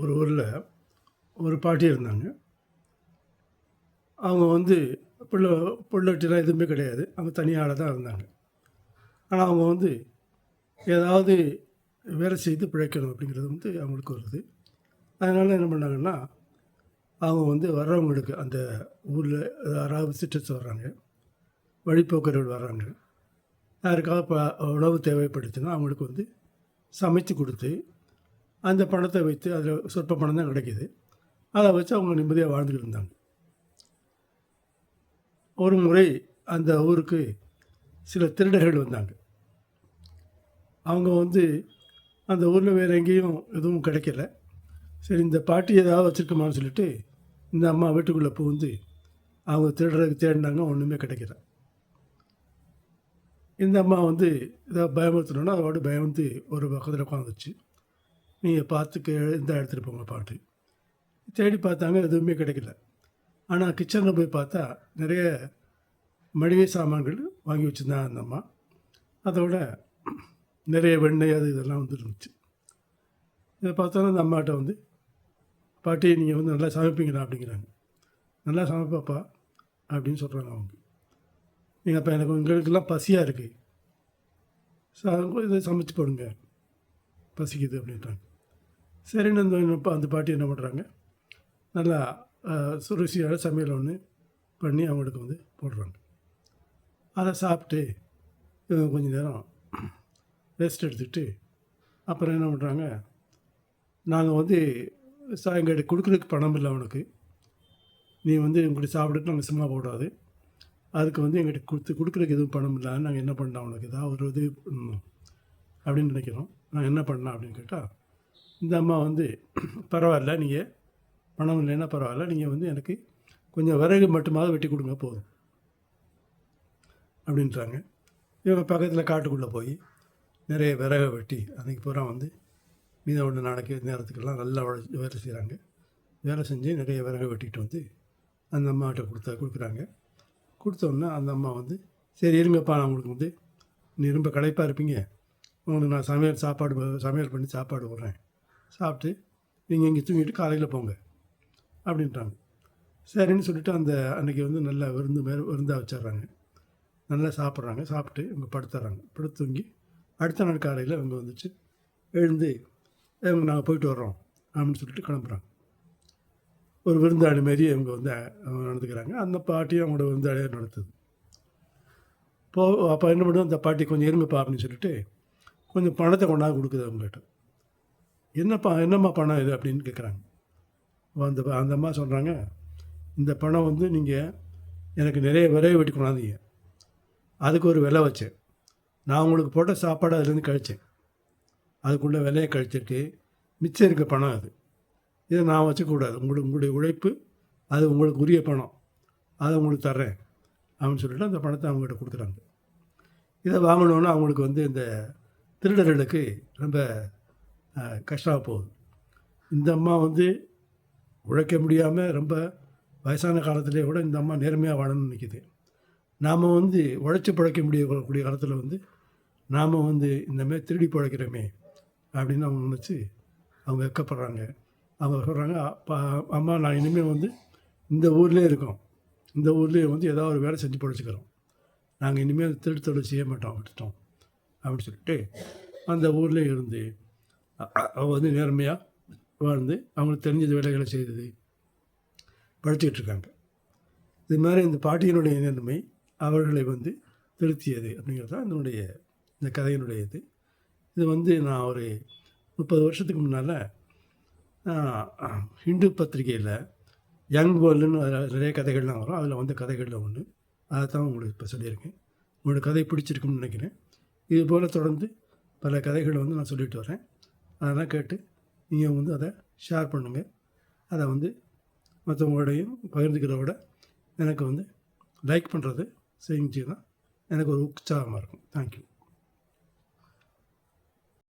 ஒரு ஊரில் ஒரு பாட்டி இருந்தாங்க. அவங்க வந்து பிள்ளை பிள்ளைட்டிலாம் எதுவுமே கிடையாது. அவங்க தனியாக தான் இருந்தாங்க. ஆனால் அவங்க வந்து ஏதாவது வேலை செய்து பிழைக்கணும் அப்படிங்கிறது வந்து அவங்களுக்கு வருது. அதனால் என்ன பண்ணாங்கன்னா அவங்க வந்து வர்றவங்களுக்கு அந்த ஊரில் யாராவது சிட்டர்ஸ் வர்றாங்க வழிபோக்கர்கள் வர்றாங்க யாருக்காக இப்போ உணவு தேவைப்படுச்சுன்னா அவங்களுக்கு வந்து சமைத்து கொடுத்து அந்த பணத்தை வைத்து அதில் சொற்ப பணம் தான் கிடைக்கிது. அதை வச்சு அவங்க நிம்மதியாக வாழ்ந்துட்டு இருந்தாங்க. ஒரு முறை அந்த ஊருக்கு சில திருடர்கள் வந்தாங்க. அவங்க வந்து அந்த ஊரில் வேறு எங்கேயும் எதுவும் கிடைக்கல. சரி இந்த பாட்டி ஏதாவது வச்சுருக்கோமான்னு சொல்லிட்டு இந்த அம்மா வீட்டுக்குள்ளே புகுந்து அவங்க திருடுறதுக்கு தேடினாங்க ஒன்றுமே கிடைக்கல. இந்த அம்மா வந்து ஏதாவது பயமுறுத்தணுன்னா அதோட பயந்து ஒரு பக்கத்தில் உட்காந்துச்சு நீங்கள் பார்த்துக்க இந்த எடுத்துகிட்டு போங்க பாட்டு. தேடி பார்த்தாங்க எதுவுமே கிடைக்கல. ஆனால் கிச்சனில் போய் பார்த்தா நிறைய மளிகை சாமான்கள் வாங்கி வச்சுருந்தாங்க அந்த அம்மா. அதோட நிறைய வெண்ணெய் அது இதெல்லாம் வந்து இருந்துச்சு. இதை பார்த்தோன்னா அந்த அம்மாட்ட வந்து பாட்டி நீங்கள் வந்து நல்லா சமைப்பீங்களா? அப்படிங்கிறாங்க. நல்லா சமைப்பாப்பா அப்படின்னு சொல்கிறாங்க அவங்க. நீங்கள் அப்போ எனக்கு உங்களுக்கெல்லாம் பசியாக இருக்குது ச இதை சமைச்சு போடுங்க. பசிக்குது அப்படின்றாங்க. சரின்னு அந்த அந்த பாட்டி என்ன பண்ணுறாங்க நல்லா ருசியான சமையல் ஒன்று பண்ணி அவங்களுக்கு வந்து போடுறாங்க. அதை சாப்பிட்டு இவங்க கொஞ்ச நேரம் ரெஸ்ட் எடுத்துக்கிட்டு அப்புறம் என்ன பண்ணுறாங்க நாங்கள் வந்து சா எங்கள்கிட்ட கொடுக்குறதுக்கு பணம் இல்லை அவனுக்கு. நீ வந்து எங்கள்கிட்ட சாப்பிட்டுட்டு நாங்கள் சும்மா போடாது. அதுக்கு வந்து எங்கள்கிட்ட கொடுத்து கொடுக்குறதுக்கு எதுவும் பணம் இல்லை. நாங்கள் என்ன பண்ணலாம் அவனுக்கு ஏதாவது ஒரு இது பண்ணணும் அப்படின்னு நினைக்கிறோம். நாங்கள் என்ன பண்ணலாம் அப்படின்னு கேட்டால் இந்த அம்மா வந்து பரவாயில்ல நீங்கள் பணம் இல்லைன்னா பரவாயில்ல நீங்கள் வந்து எனக்கு கொஞ்சம் விறகு மட்டுமாவது வெட்டி கொடுங்க போதும். அப்படின்றாங்க. இவங்க பக்கத்தில் காட்டுக்குள்ளே போய் நிறைய விறகை வெட்டி அன்றைக்கி பூரா வந்து மீதம் ஒன்று நாளைக்கு நேரத்துக்கெல்லாம் நல்லா உழைச்சி வேலை செய்கிறாங்க வேலை செஞ்சு நிறைய விறகை வெட்டிக்கிட்டு வந்து அந்த அம்மாகிட்ட கொடுத்தா கொடுக்குறாங்க. கொடுத்தோன்னே அந்த அம்மா வந்து சரி இருங்கப்பா நான் உங்களுக்கு வந்து நீ ரொம்ப களைப்பாக இருப்பீங்க. உங்களுக்கு நான் சமையல் சாப்பாடு சமையல் பண்ணி சாப்பாடு விட்றேன் சாப்பிட்டு நீங்கள் இங்கே தூங்கிட்டு காலையில் போங்க அப்படின்ட்டாங்க சரின்னு சொல்லிட்டு அந்த அன்றைக்கி வந்து நல்லா விருந்து மேலே விருந்தாக வச்சிடுறாங்க. நல்லா சாப்பிட்றாங்க. சாப்பிட்டு இவங்க படுத்துறாங்க. படுத்து தூங்கி அடுத்த நாள் காலையில் இவங்க வந்துச்சு. எழுந்து இவங்க நாங்கள் போயிட்டு வர்றோம் அப்படின்னு சொல்லிட்டு கிளம்புறாங்க. ஒரு விருந்தாளி மாரி இவங்க வந்து அவங்க நடந்துக்கிறாங்க. அந்த பாட்டியும் அவங்களோட விருந்தாளியாக நடத்துது. போ அப்போ என்ன பண்ணுவோம் அந்த பாட்டி கொஞ்சம் இருங்கப்பா அப்படின்னு சொல்லிட்டு கொஞ்சம் பணத்தை கொண்டாந்து கொடுக்குது அவங்ககிட்ட. என்னப்பா என்னம்மா பணம் இது அப்படின்னு கேட்குறாங்க அந்த அந்த அம்மா சொல்கிறாங்க இந்த பணம் வந்து நீங்கள் எனக்கு நிறைய விரைவு வெட்டி கொண்டாந்தீங்க. அதுக்கு ஒரு விலை வச்சேன். நான் உங்களுக்கு போட்ட சாப்பாடு அதுலேருந்து கழிச்சேன். அதுக்குள்ளே விலையை கழிச்சிட்டு மிச்சம் இருக்க பணம் அது. இதை நான் வச்சக்கூடாது உங்களுக்கு உங்களுடைய உழைப்பு அது உங்களுக்கு உரிய பணம். அதை உங்களுக்கு தர்றேன் அப்படின்னு சொல்லிட்டு அந்த பணத்தை அவங்ககிட்ட கொடுக்குறாங்க இதை வாங்கணுன்னா அவங்களுக்கு வந்து இந்த திருடர்களுக்கு ரொம்ப கஷ்டமாக போகுது. இந்த அம்மா வந்து உழைக்க முடியாமல் ரொம்ப வயசான காலத்திலே கூட இந்த அம்மா நேர்மையாக வாழணும்னு நிற்கிது நாம் வந்து உழைச்சி பிழைக்க முடியக்கூடிய காலத்தில் வந்து நாம் வந்து இந்தமாரி திருடி பிழைக்கிறோமே அப்படின்னு அவங்க நினச்சி அவங்க வெக்கப்படுறாங்க. அவங்க சொல்கிறாங்க அப்பா அம்மா நான் இனிமேல் வந்து இந்த ஊர்லேயே இருக்கோம். இந்த ஊர்லேயே வந்து ஏதாவது ஒரு வேலை செஞ்சு பிழைச்சிக்கிறோம். நாங்கள் இனிமேல் திருட்டு தொழில் செய்ய மாட்டோம் விட்டுட்டோம். அப்படின்னு சொல்லிட்டு அந்த ஊர்லேயே இருந்து அவங்க வந்து நேர்மையாக வாழ்ந்து அவங்களுக்கு தெரிஞ்ச வேலைகளை செய்தது படிச்சுக்கிட்டு இருக்காங்க இது மாதிரி இந்த பாட்டியினுடைய நேர்மை அவர்களை வந்து திருத்தியது அப்படிங்கிறது தான் இதனுடைய இந்த கதையினுடைய இது இது வந்து நான் ஒரு முப்பது வருஷத்துக்கு முன்னால் ஹிந்து பத்திரிகையில் யங் வேர்ல்டுன்னு அதில் நிறைய கதைகள்லாம் வரும். அதில் வந்து கதைகளில் ஒன்று அதை தான் உங்களுக்கு இப்போ சொல்லியிருக்கேன். உங்களோட கதை பிடிச்சிருக்குன்னு நினைக்கிறேன். இது போல் தொடர்ந்து பல கதைகளை வந்து நான் சொல்லிட்டு வரேன். அதெல்லாம் கேட்டு நீங்கள் வந்து அதை ஷேர் பண்ணுங்கள் அதை வந்து மற்றவங்களோடையும் பகிர்ந்துக்கிறத விட எனக்கு வந்து லைக் பண்ணுறது செஞ்சுன்னா எனக்கு ஒரு உற்சாகமாக இருக்கும். தேங்க்யூ